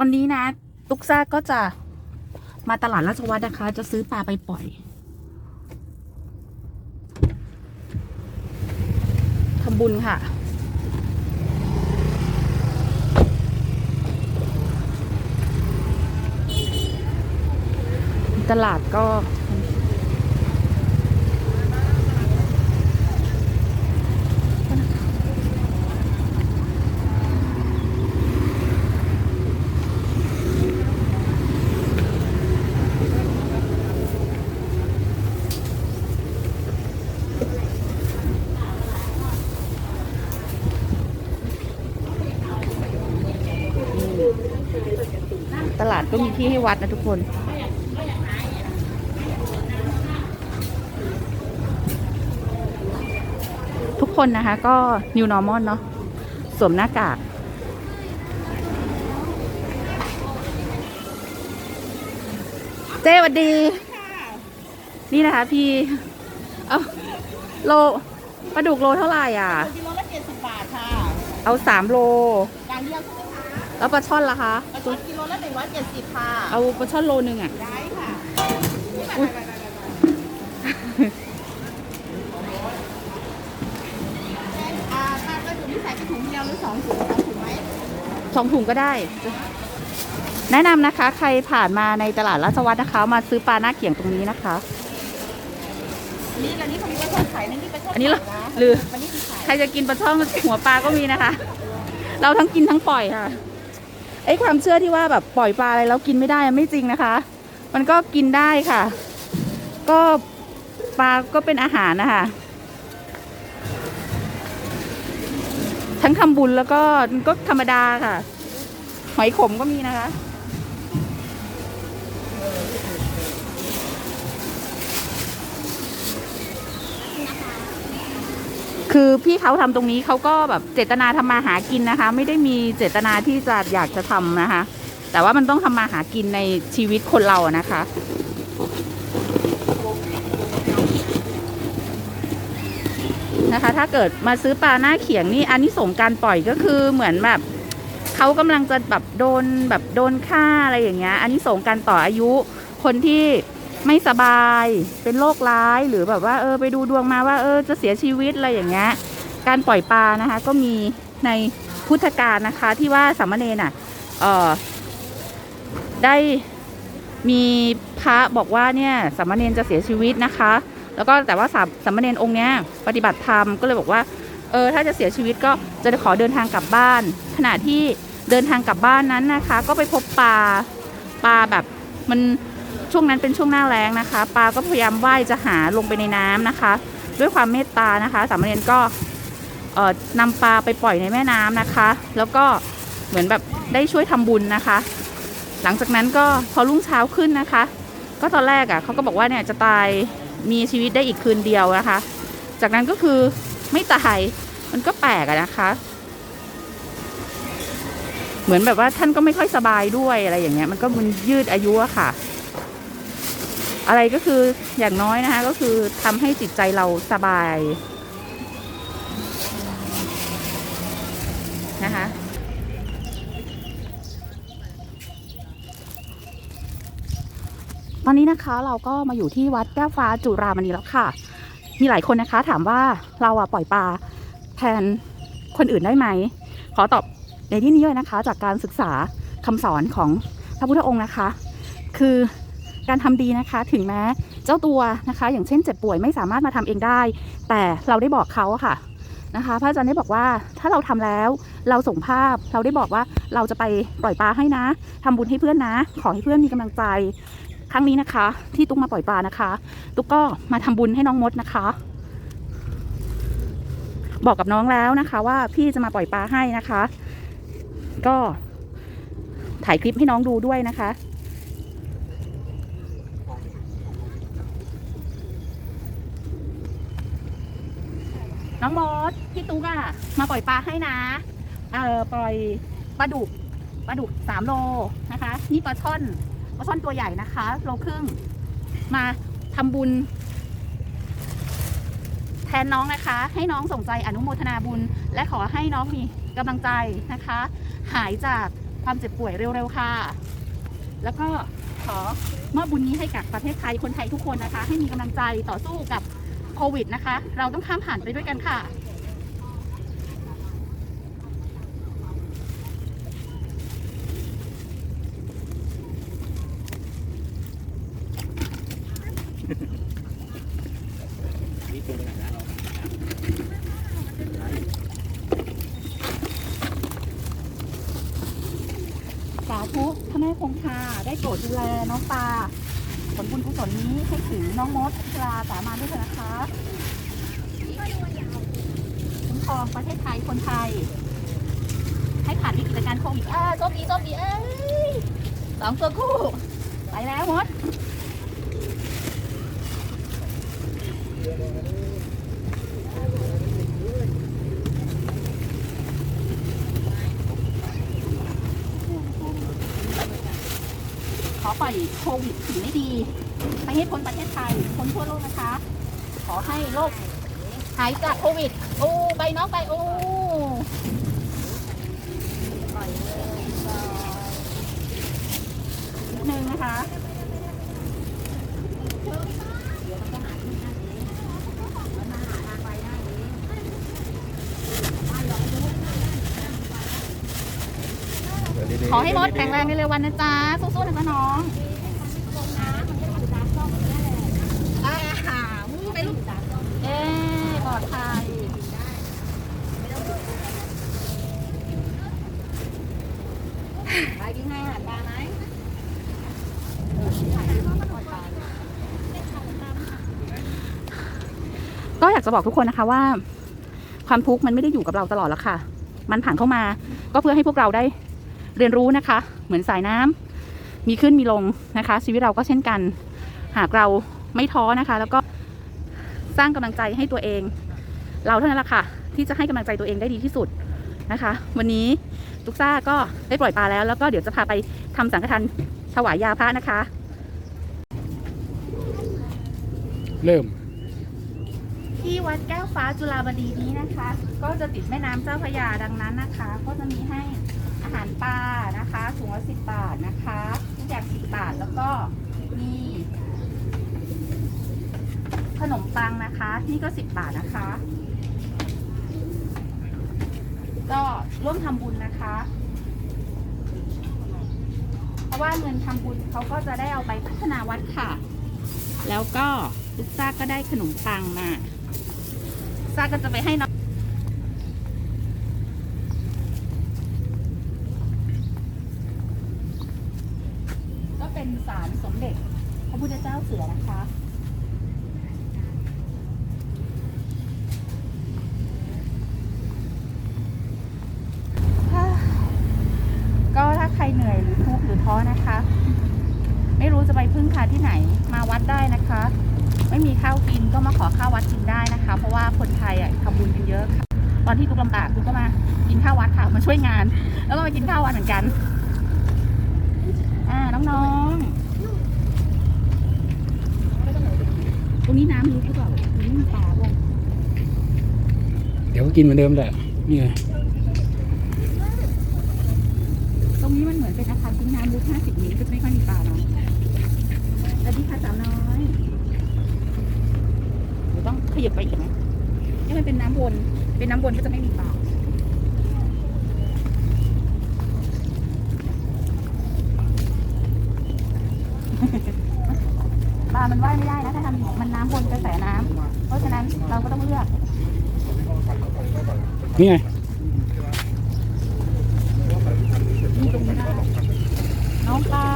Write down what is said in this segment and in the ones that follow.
วันนี้นะตุกซ่าก็จะมาตลาดราชวัฒน์นะคะ จะซื้อปลาไปปล่อยทำบุญค่ะ ตลาดก็ ตลาดก็มีที่ให้วัดนะทุกคน ทุกคนนะคะก็ new normal เนาะสวมหน้ากากเจ้สวัสดี นี่นะคะพี่เอาโลปลาดุกโลเท่าไหร่อะกิโลละเจ็ดสิบบาทค่ะ เอาสามโล แล้วปลาช่อนล่ะคะกระชอนกิโลละหนึ่งร้อยเจ็ดสิบค่ะ เอาปลาช่อนโลนึงอะ ได้ค่ะอุ๊ยอ่าถ้าก็ถุงที่ใส่เป็นถุงเดียวหรือสองถุงสองถุงไหมสองถุงก็ได้ แนะนำนะคะ ใครผ่านมาในตลาดราชวัฒน์นะคะ มาซื้อปลาหน้าเขียงตรงนี้นะคะอันนี้อันนี้เขามีปลาช่อนไข่นั่นนี่ปลาช่อนอันนี้เหรอไข่นะหรือวันนี้มีไข่ใครจะกินปลาช่อนหัวปลาก็มีนะคะ เราทั้งกินทั้งปล่อยค่ะ ไอ้ความเชื่อที่ว่าแบบปล่อยปลาอะไรแล้วกินไม่ได้ไม่จริงนะคะ มันก็กินได้ค่ะ ก็ปลาก็เป็นอาหารนะคะ ทั้งทำบุญแล้วก็ก็ธรรมดาค่ะ หอยขมก็มีนะคะ คือพี่เขาทำตรงนี้เขาก็แบบเจตนาทำมาหากินนะคะ ไม่ได้มีเจตนาที่จะอยากจะทำนะคะ แต่ว่ามันต้องทำมาหากินในชีวิตคนเราอะนะคะ นะคะ ถ้าเกิดมาซื้อปลาหน้าเขียงนี่อันนี้ส่งการปล่อยก็คือเหมือนแบบเขากำลังจะแบบโดนแบบโดนฆ่าอะไรอย่างเงี้ยอันนี้ส่งการต่ออายุคนที่ ไม่สบายเป็นโรคร้ายหรือแบบว่าเออไปดูดวงมาว่าเออจะเสียชีวิตอะไรอย่างเงี้ยการปล่อยปลานะคะ ก็มีในพุทธกาลนะคะ ที่ว่าสามเณรน่ะเออได้มีพระบอกว่าเนี่ยสามเณรจะเสียชีวิตนะคะ แล้วก็แต่ว่าสามสามเณรองค์เนี้ยปฏิบัติธรรมก็เลยบอกว่าเออถ้าจะเสียชีวิตก็จะขอเดินทางกลับบ้าน ขณะที่เดินทางกลับบ้านนั้นนะคะ ก็ไปพบปลาปลาแบบมัน ช่วงนั้นเป็นช่วงหน้าแล้งนะคะ ปลาก็พยายามว่ายจะหาลงไปในน้ำนะคะ ด้วยความเมตตานะคะสามเณรก็เอ่อนำปลาไปปล่อยในแม่น้ำนะคะ แล้วก็เหมือนแบบได้ช่วยทำบุญนะคะ หลังจากนั้นก็พอรุ่งเช้าขึ้นนะคะ ก็ตอนแรกอะ่ะเขาก็บอกว่าเนี่ยจะตายมีชีวิตได้อีกคืนเดียวนะคะ จากนั้นก็คือไม่ตายมันก็แปลกอะนะคะ เหมือนแบบว่าท่านก็ไม่ค่อยสบายด้วยอะไรอย่างเงี้ย มันก็มันยืดอายุอะค่ะ อะไรก็คืออย่างน้อยนะคะก็คือทำให้จิตใจเราสบายนะคะตอนนี้นะคะเราก็มาอยู่ที่วัดแก้วฟ้าจุรามณีแล้วค่ะ มีหลายคนนะคะ ถามว่าเราอะปล่อยปลาแทนคนอื่นได้ไหม ขอตอบในที่นี้เลยนะคะ จากการศึกษาคำสอนของพระพุทธองค์นะคะ คือ การทำดีนะคะ ถึงแม้เจ้าตัวนะคะ อย่างเช่นเจ็บป่วยไม่สามารถมาทำเองได้ แต่เราได้บอกเขาค่ะนะคะพระอาจารย์ได้บอกว่าถ้าเราทำแล้วเราส่งภาพเราได้บอกว่าเราจะไปปล่อยปลาให้นะทำบุญให้เพื่อนนะ ขอให้เพื่อนมีกำลังใจ ครั้งนี้นะคะ ที่ตุ๊กมาปล่อยปลานะคะ ตุ๊กก็มาทำบุญให้น้องมดนะคะ บอกกับน้องแล้วนะคะ ว่าพี่จะมาปล่อยปลาให้นะคะ ก็ถ่ายคลิปให้น้องดูด้วยนะคะ น้องมดพี่ตุ๊กอะมาปล่อยปลาให้นะ เออปล่อยปลาดุกปลาดุกสามโลนะคะ นี่ปลาช่อนปลาช่อนตัวใหญ่นะคะ โลครึ่ง มาทำบุญ แทนน้องนะคะ ให้น้องส่งใจอนุโมทนาบุญ และขอให้น้องมีกำลังใจนะคะ หายจากความเจ็บป่วยเร็วๆค่ะ แล้วก็ขอมอบบุญนี้ให้กับประเทศไทยคนไทยทุกคนนะคะ ให้มีกำลังใจต่อสู้กับ โควิดนะคะ เราต้องข้ามผ่านไปด้วยกันค่ะนี่ตัวไปไหนาสาธุพระแม่คงคาได้โปรดดูแลน้องปลา บุญกุศลนี้ให้ถึงน้องมดปลาสามารถด้วยเถอะนะคะคุ้มครองประเทศไทยคนไทย ให้ผ่านวิกฤตการณ์โควิดอ่าโชคดีโชคดีเอ้ยสองตัวคู่ ไปแล้วมด อปล่อยโควิดสิ่งไม่ดีไปให้คนประเทศไทยคนทั่วโลกนะคะ ขอให้โลกหายจากโควิด โอ้ไปน้องไปโอ้หนึ่งนะคะ เดี๋ยวมันก็หาที่หน้าเองมันมาหาทางไปหน้าเองไม่หรอกไม่รู้ ขอให้มดแข็งแรงในเร็ววันนะจ๊ะ สู้ๆนะจ๊ะน้องอ่าหามูไปลูกเอ๊ปลอดภัยไปกินให้อาหารปลาไหมก็อยากจะบอกทุกคนนะคะว่า ความทุกข์มันไม่ได้อยู่กับเราตลอดแล้วค่ะ มันผ่านเข้ามา ก็เพื่อให้พวกเราได้ เรียนรู้นะคะ เหมือนสายน้ำมีขึ้นมีลงนะคะ ชีวิตเราก็เช่นกัน หากเราไม่ท้อนะคะ แล้วก็สร้างกำลังใจให้ตัวเอง เราเท่านั้นแหละค่ะ ที่จะให้กำลังใจตัวเองได้ดีที่สุดนะคะ วันนี้ตุกซ่าก็ได้ปล่อยปลาแล้ว แล้วก็เดี๋ยวจะพาไปทำสังฆทานถวายยาพระนะคะ เริ่ม ที่วัดแก้วฟ้าจุฬาบดีนี้นะคะ ก็จะติดแม่น้ำเจ้าพระยาดังนั้นนะคะ ก็จะมีให้ อาหารปลานะคะถุงละสิบบาทนะคะทุกอย่างสิบบาทแล้วก็มีขนมปังนะคะ นี่ก็สิบบาทนะคะ ก็ร่วมทำบุญนะคะ เพราะว่าเงินทำบุญเขาก็จะได้เอาไปพัฒนาวัดค่ะ แล้วก็ลูกซ่าก็ได้ขนมปังมาซ่าก็จะไปให้น้อง ก็ เป็นสารสมเด็จพระพุทธเจ้าเสือนะคะก็ถ้าใครเหนื่อยหรือทุกข์หรือท้อนะคะ ไม่รู้จะไปพึ่งพาที่ไหนมาวัดได้นะคะ ไม่มีข้าวกินก็มาขอข้าววัดกินได้นะคะ เพราะว่าคนไทยอะทำบุญกันเยอะค่ะ ตอนที่ทุกลำบากทุกก็มากินข้าววัดค่ะมาช่วยงาน แล้วก็มากินข้าววัดเหมือนกัน น้องๆตรงนี้น้ำลึกหรือเปล่าตรงนี้มีปลาด้วยเดี๋ยวก็กินเหมือนเดิมแหละนี่ไงตรงนี้มันเหมือนเป็นอาคารทิ้งน้ำลึก50เมตรก็จะไม่ค่อยมีปลาเนาะสวัสดีค่ะสาวน้อยเดี๋ยวต้องขยับไปอีกไหมนี่มันเป็นน้ำวน เป็นน้ำวนก็จะไม่มีปลา ปลามันว่ายไม่ได้นะถ้าทำมันน้ำวนกระแสน้ำเพราะฉะนั้นเราก็ต้องเลือกนี่ไงนี่ตรงนี้ได้น้องปลา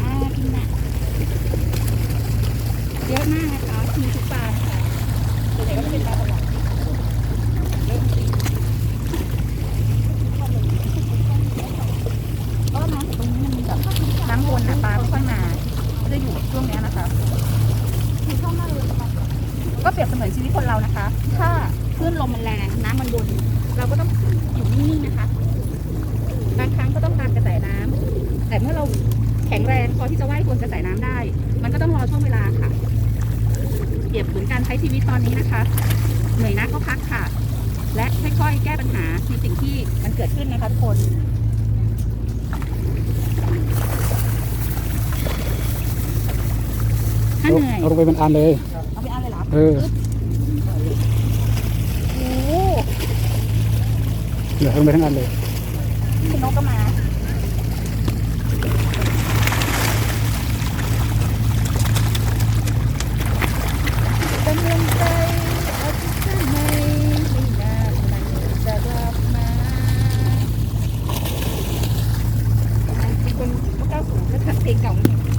อ่ากินนะเยอะมากนะคะมีทุกปลานะคะส่วนใหญ่ก็จะเป็นปลาสวรรค์เริ่มกินก็น้ำตรงนี้มันมีแบบน้ำวนนะปลาไม่ค่อยมา จะอยู่ช่วงนี้นะคะคือเข้ามาเลยก็เปรียบเสมือนชีวิตคนเรานะคะ ถ้าคลื่นลมมันแรงน้ำมันวนเราก็ต้องอยู่นิ่งๆนะคะ บางครั้งก็ต้องตามกระแสน้ำแต่เมื่อเราแข็งแรงพอที่จะว่ายทวนกระแสน้ำได้ มันก็ต้องรอช่วงเวลาค่ะ เปรียบเหมือนการใช้ชีวิตตอนนี้นะคะเหนื่อยนักก็พักค่ะ และค่อยๆแก้ปัญหาในสิ่งที่มันเกิดขึ้นนะคะทุกคน ถ้าเหนื่อยเอาลงไปเป็นอันเลย เอาไปอ่านเลยเหรอเออโอ้โหเหลือลงไปทั้งอันเลยพี่นกก็มาเป็นกำลังใจเอาที่ข้างในไม่นานมันจะกลับมาเป็นคนเก้าสูงก็เพลงเก่านี่นะ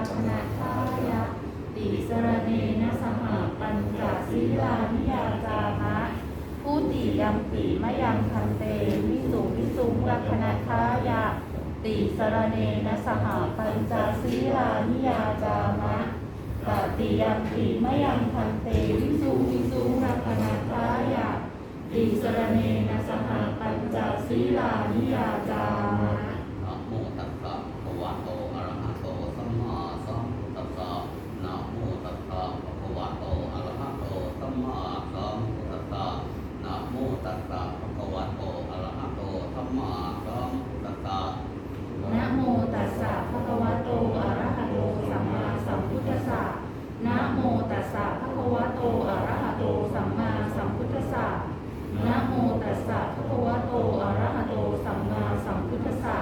ดาคณาทายะติสรเนนะสหปัญจศีลานิยาจามะผู้ติยัมปิมยังคันเตวิสุวิสุงรัคณาทายะติสรเนนะสหปัญจศีลานิยาจามะตติยัมปิมยังคันเตวิสุวิสุงรัคณาทายะติสรเนนะสหปัญจศีลานิยาจามะ นะโมตัสสะภะคะวะโตอะระหะโตสัมมาสัมพุทธัสสะนะโมตัสสะภะคะวะโตอะระหะโตสัมมาสัมพุทธัสสะนะโมตัสสะภะคะวะโตอะระหะโตสัมมาสัมพุทธัสสะ นะโมตัสสะภะคะวะโตอะระหะโตสัมมาสัมพุทธัสสะนะโมตัสสะภะคะวะโตอะระหะโตสัมมาสัมพุทธัสสะนะโมตัสสะภะคะวะโตอะระหะโตสัมมาสัมพุทธัสสะ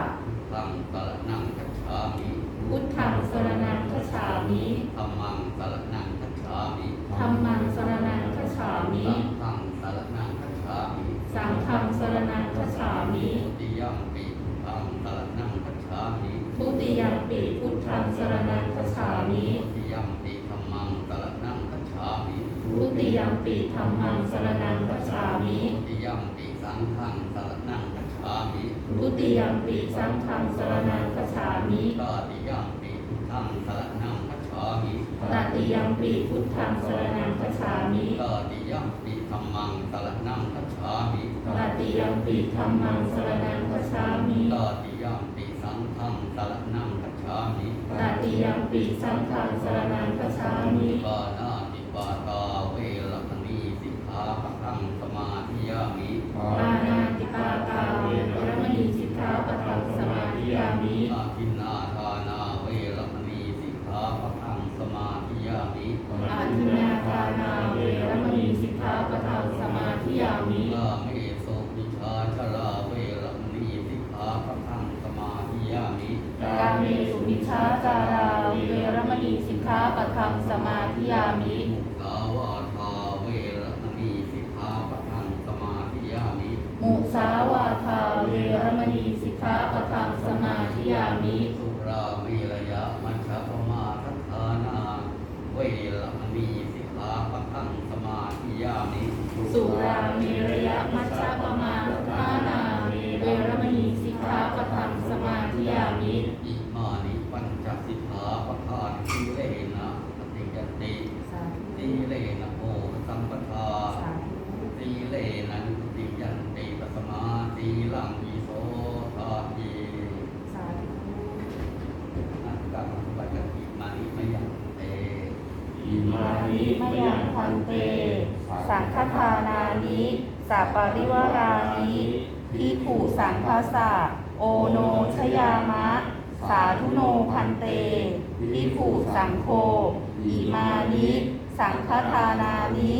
ตังสรณังคัจฉามิ พุทธังสรณังคัจฉามิ ธัมมังสรณังคัจฉามิ ธัมมังสรณังคัจฉามิ สังฆังสรณังคัจฉามิ สังฆังสรณังคัจฉามิ ทุติยัมปิธังสรณังคัจฉามิ ทุติยัมปิพุทธังสรณังคัจฉามิทุติยัมปิธัมมังสรณังคัจฉามิทุติยัมปิธัมมังสรณังคัจฉามิทุติยัมปิสังฆังสรณังคัจฉามิทุติยัมปิสังฆังสรณังคัจฉามิตติยัมปิพุทธังสรณังคัจฉามิตติยัมปิพุทธังสรณังคัจฉามิตติยัมปิธัมมังสรณังคัจฉามิตติยัมปิธัมมังสรณังคัจฉามิตติยัมปิสั งฆังสรณังคัจฉามิตติยัมปิสังฆังสรณังคัจฉามิปานาติปาตาเวรมณีสิกขาปะทังสมาธิยามิปานาติปาตาเวรมณีสิกขาปะทังสมาธิยามิอาทินนาทานาเวรมณีสิกขาปะทังสมาธิยามิอาทินนาทานาเวรมณีสิกขาปะทังสมาธิยามิ อิมามานิมยังพันเต สังฆทานานิสัปปริวารานิทิผูสังคาสะโอโนชยามะ สาธุโนพันเตทิผูสังโฆอิมานิสังฆทานานิ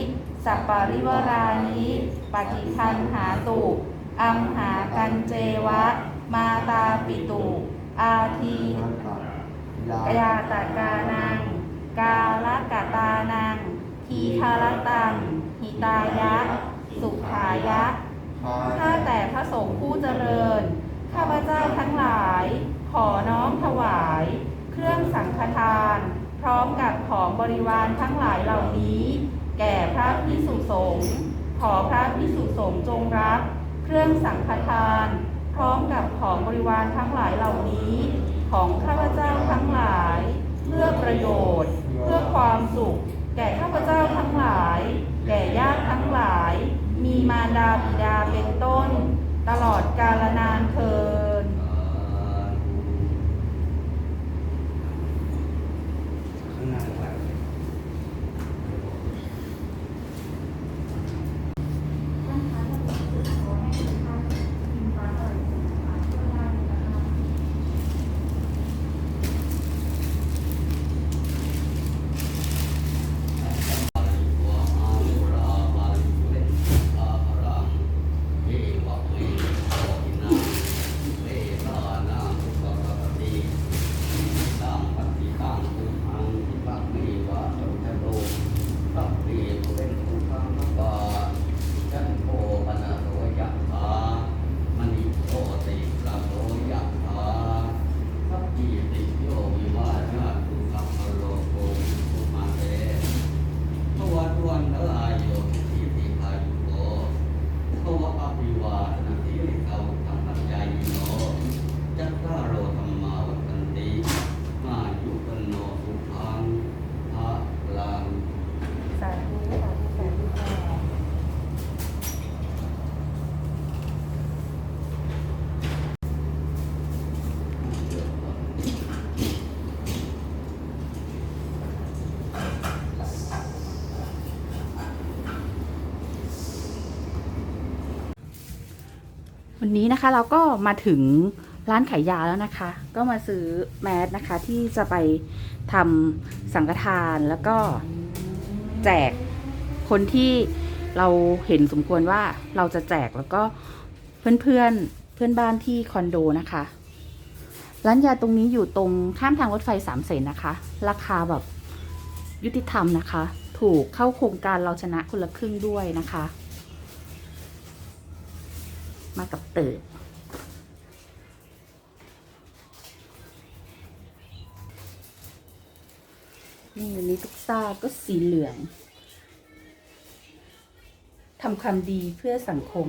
สัปปริวารานิปฏิคันหาตุอัมหากันเจวะ มาตาปิตุ อาทียาตากานัง กาลกตานัง ทีคารตัง หิตายะ สุขายะ ข้าแต่พระสงฆ์ผู้เจริญ ข้าพเจ้าทั้งหลาย ขอน้อมถวาย เครื่องสังฆทาน พร้อมกับของบริวารทั้งหลายเหล่านี้ แก่พระพิสุสงฆ์ ขอพระพิสุสงฆ์จงรับ เครื่องสังฆทาน พร้อมกับของบริวารทั้งหลายเหล่านี้ ของข้าพเจ้าทั้งหลาย เพื่อประโยชน์ เพื่อความสุข แก่ข้าพเจ้าทั้งหลาย แก่ญาติทั้งหลาย มีมารดาบิดาเป็นต้น ตลอดกาลนานเทอ ข้างหน้าหลัง วะอามุรามาลิเลอาภรังเอวะเมโสหินาเตตานาสุปปปติตังปฏิตังตุมังทิปักเมวะตุทะโลสัพเพปุเรนตุสังกปาจันโทปนะโสยะถามณิโชติสัพโสยะถาสัพพิติโยวิวาชาตุสัพพะโลกโกสุมาเต ภวตวันทลายโยทิติพายุโกภวะอภิวาทนาทิริสาวุธังปัญญายโนจัตตารโรธรรมาวัฏันติมายุกันโนสุขังภะลัง สาธุสาธุสาธุค่ะ วันนี้นะคะเราก็มาถึงร้านขายยาแล้วนะคะ ก็มาซื้อแมสนะคะที่จะไปทำสังฆทานแล้วก็แจกคนที่เราเห็นสมควรว่าเราจะแจกแล้วก็เพื่อนเพื่อนๆเพื่อนบ้านที่คอนโดนะคะ ร้านยาตรงนี้อยู่ตรงข้ามทางรถไฟสามเสนนะคะ ราคาแบบยุติธรรมนะคะ ถูกเข้าโครงการเราชนะคนละครึ่งด้วยนะคะ มากับเติดนี่วันนี้ทุกซ่าก็สีเหลืองทำความดีเพื่อสังคม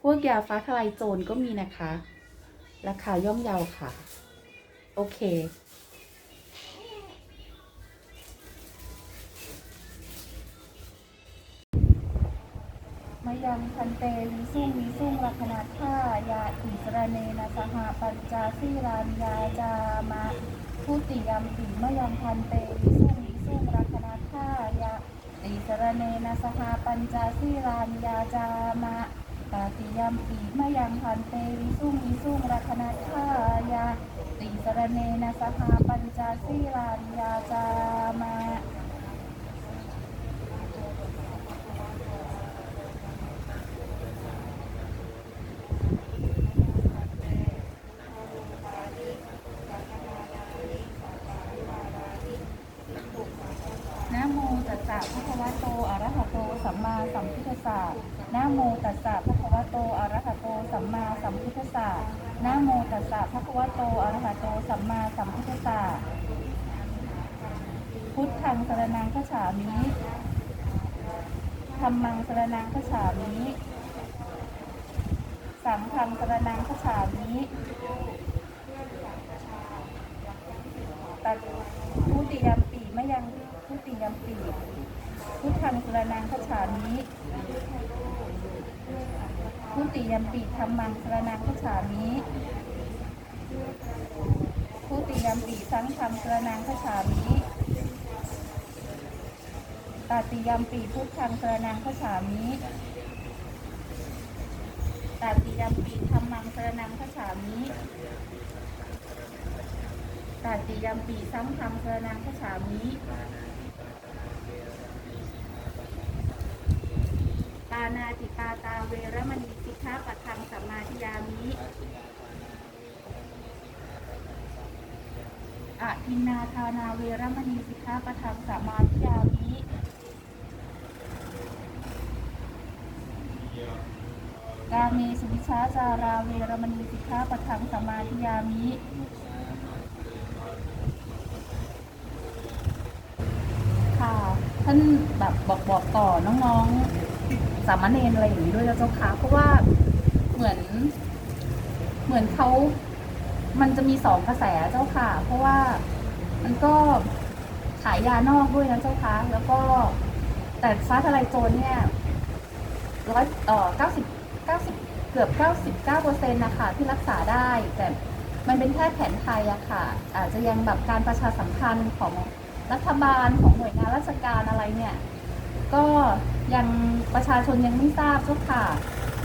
พวกยาฟ้าทลายโจรก็มีนะคะ ราคาย่อมเยาค่ะ โอเค มยังพันเตวิสุ่งวิสุ่งลักขณาท่ายาอิสระเนนะสหปัญจาสีรานยาจามะพุติยมปิมยังพันเตวิสุ่งวิสุ่งลักขณาท่ายาอิสระเนนะสหปัญจาสีรานยาจามะตาติยมปีมยังพันเตวิสุ่งวิสุ่งลักขณาท่ายาติสระเนนะสหปัญจาสีรานยาจามะ สะนะโมตัสสะภะคะวะโตอะระหะโต สัมมาสัมพุทธัสสะนะโมตัสสะภะคะวะโตอะระหะโต สัมมาสัมพุทธัสสะพุทธังสรนังคัจฉามิธัมมังสรนังคัจฉามิ สังฆังสรนังคัจฉามิตัดทุติยมปีมะยังทุติยมปี พุทธังสรนังคัจฉามิทุติยมปีธรรมังสรนังคัจฉามิทุติยมปีสังฆังสรนังคัจฉามิตติยมปีพุทธังสรนังคัจฉามิตาติยมปีธรรมังสรนังคัจฉามิตาติยมปีสังฆังสรนังคัจฉามิานาติปาตาเวรมณีสิกขาปัทังสัมมาทิยามิอะทินนาทานาเวรมณีสิกขาปัทังสัมมาทิยามิกาเมสุวิชาจาราเวรมณีสิกขาปัทังสัมมาทิยามิค่ะท่านแบบบอกบอกต่อน้องๆ สามเณรอะไรอย่างนี้ด้วยเจ้าค่ะเพราะว่าเหมือน เหมือนเขามันจะมีสองกระแสเจ้าค่ะ เพราะว่ามันก็ขายยานอกด้วยนะเจ้าค่ะแล้วก็แต่ฟ้าทลายโจรเนี่ยร้อยเอ่อเก้าสิบเก้าสิบเกือบเก้าสิบเก้าเปอร์เซ็นต์นะคะที่รักษาได้แต่มันเป็นแค่แผนไทยอะค่ะ อาจจะยังแบบการประชาสัมพันธ์ของรัฐบาลของหน่วยงานราชการอะไรเนี่ย ก็ ยังประชาชนยังไม่ทราบเจ้าค่ะ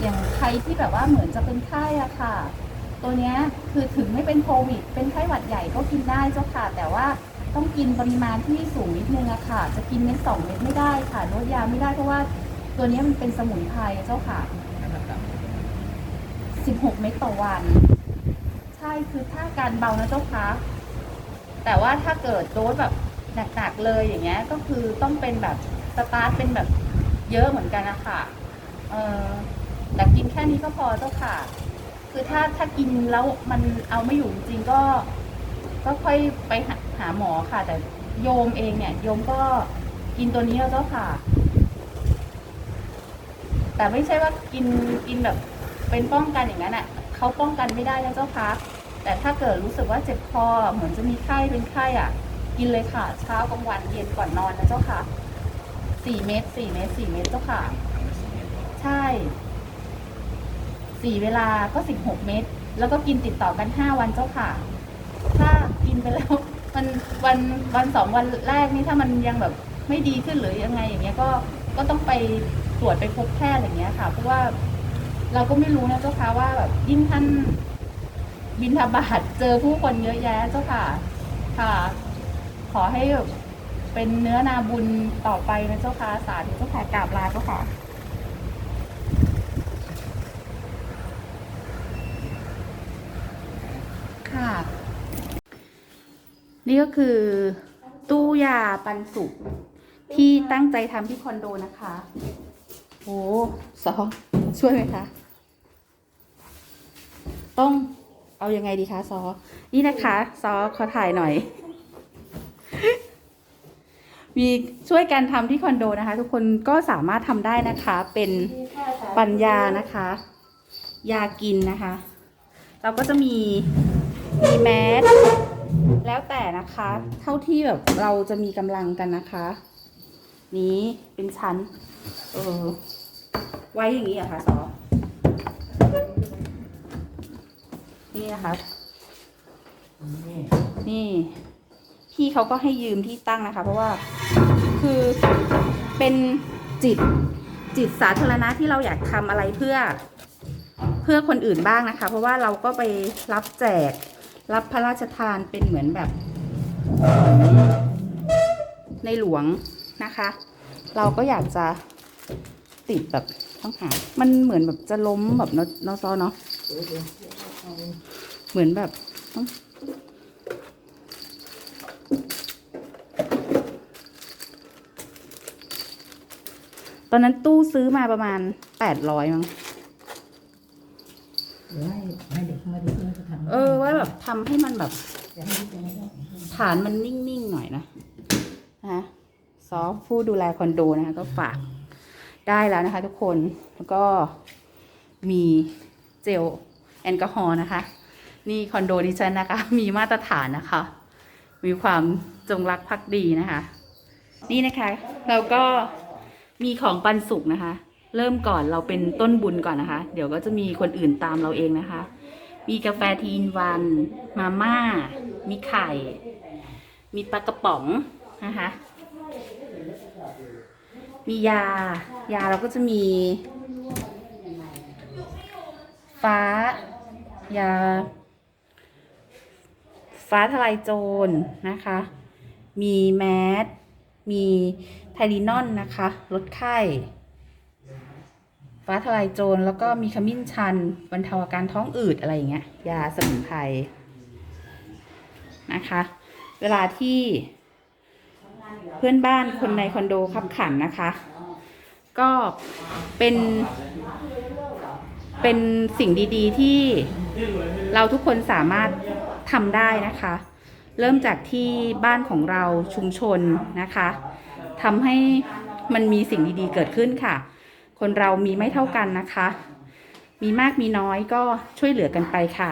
อย่างใครที่แบบว่าเหมือนจะเป็นไข้อะค่ะ ตัวเนี้ยคือถึงไม่เป็นโควิด เป็นไข้หวัดใหญ่ก็กินได้เจ้าค่ะ แต่ว่าต้องกินปริมาณที่สูงนิดนึงอะค่ะ จะกินเม็ดสองเม็ดไม่ได้ค่ะลดยาไม่ได้เพราะว่าตัวเนี้ยมันเป็นสมุนไพรเจ้าค่ะ 16 เม็ดต่อวัน ใช่คือถ้าการเบานะเจ้าค่ะ แต่ว่าถ้าเกิดโดสแบบหนักๆเลยอย่างเงี้ย ก็คือต้องเป็นแบบสตาร์ทเป็นแบบ เยอะเหมือนกันนะคะเออแต่กินแค่นี้ก็พอเจ้าค่ะ คือถ้าถ้ากินแล้วมันเอาไม่อยู่จริงๆก็ ก็ค่อยไปหาหาหมอค่ะ แต่โยมเองเนี่ย โยมก็กินตัวนี้แล้วเจ้าค่ะ แต่ไม่ใช่ว่ากินกินแบบเป็นป้องกันอย่างนั้นอะเขาป้องกันไม่ได้นะเจ้าค่ะแต่ถ้าเกิดรู้สึกว่าเจ็บคอเหมือนจะมีไข้เป็นไข้อะ กินเลยค่ะ เช้ากลางวันเย็นก่อนนอนนะเจ้าค่ะ สี่เม็ดสี่เม็ดสี่เม็ดเจ้าค่ะ ใช่สี่เวลาก็สิบหกเม็ดแล้วก็กินติดต่อกันห้าวันเจ้าค่ะ ถ้ากินไปแล้วมันวันวันสองวันแรกนี่ถ้ามันยังแบบไม่ดีขึ้นหรือยังไงอย่างเงี้ยก็ก็ต้องไปตรวจไปพบแพทย์อย่างเงี้ยค่ะ เพราะว่าเราก็ไม่รู้นะเจ้าค่ะว่าแบบยิ่งท่านบินทบาทเจอผู้คนเยอะแยะเจ้าค่ะ ค่ะ ขอให้แบบ เป็นเนื้อนาบุญต่อไปนะเจ้าค่ะสาธุเจ้าค่ะกราบลาเจ้าค่ะค่ะ นี่ก็คือตู้ยาปันสุกที่ตั้งใจทำที่คอนโดนะคะโอ้ซอช่วยไหมคะ ต้องเอายังไงดีคะซอ นี่นะคะ ซอขอถ่ายหน่อย มีช่วยกันทำที่คอนโดนะคะ ทุกคนก็สามารถทำได้นะคะ เป็นปัญญานะคะ ยากินนะคะ เราก็จะมีมีแมสแล้วแต่นะคะ เท่าที่แบบเราจะมีกำลังกันนะคะ นี้เป็นชั้น เออ ไว้อย่างนี้เหรอะคะซอนี่นะคะนี่ พี่เขาก็ให้ยืมที่ตั้งนะคะ เพราะว่า คือเป็นจิตจิตสาธารณะที่เราอยากทำอะไรเพื่อเพื่อคนอื่นบ้างนะคะ เพราะว่าเราก็ไปรับแจกรับพระราชทานเป็นเหมือนแบบ ในหลวงนะคะ เราก็อยากจะติดแบบต้องหามันเหมือนแบบจะล้มแบบเนอะเนอะซอเนาะเหมือนแบบต้อง ตอนนั้นตู้ซื้อมาประมาณแปดร้อยมั้งเดี๋ยวให้ให้เด็กเข้ามาดูเพื่อจะทำเออว่าแบบทำให้มันแบบ เดี๋ยวให้ดูไม่ได้ฐานมันนิ่ง ๆ หน่อยนะนะคะซอฟผู้ดูแลคอนโดนะคะ ก็ฝากได้แล้วนะคะทุกคน แล้วก็มีเจลแอลกอฮอล์นะคะ นี่คอนโดดิฉันนะคะ มีมาตรฐานนะคะ มีความจงรักภักดีนะคะ นี่นะคะ เราก็ มีของปันสุกนะคะ เริ่มก่อนเราเป็นต้นบุญก่อนนะคะ เดี๋ยวก็จะมีคนอื่นตามเราเองนะคะ มีกาแฟทีนวัน มาม่า มีไข่ มีปลากระป๋องนะคะ มียา ยาเราก็จะมี ฟ้า ยา ฟ้าทลายโจรนะคะ มีแมสมี ไทลินอนนะคะลดไข้ ฟ้าทลายโจรแล้วก็มีขมิ้นชันบรรเทาอาการท้องอืดอะไรอย่างเงี้ย ยาสมุนไพรนะคะ เวลาที่เพื่อนบ้านคนในคอนโดขับขันนะคะ ก็เป็นเป็นสิ่งดีๆที่เราทุกคนสามารถทำได้นะคะ เริ่มจากที่บ้านของเราชุมชนนะคะ ทำให้มันมีสิ่งดีๆเกิดขึ้นค่ะ คนเรามีไม่เท่ากันนะคะ มีมากมีน้อยก็ช่วยเหลือกันไปค่ะ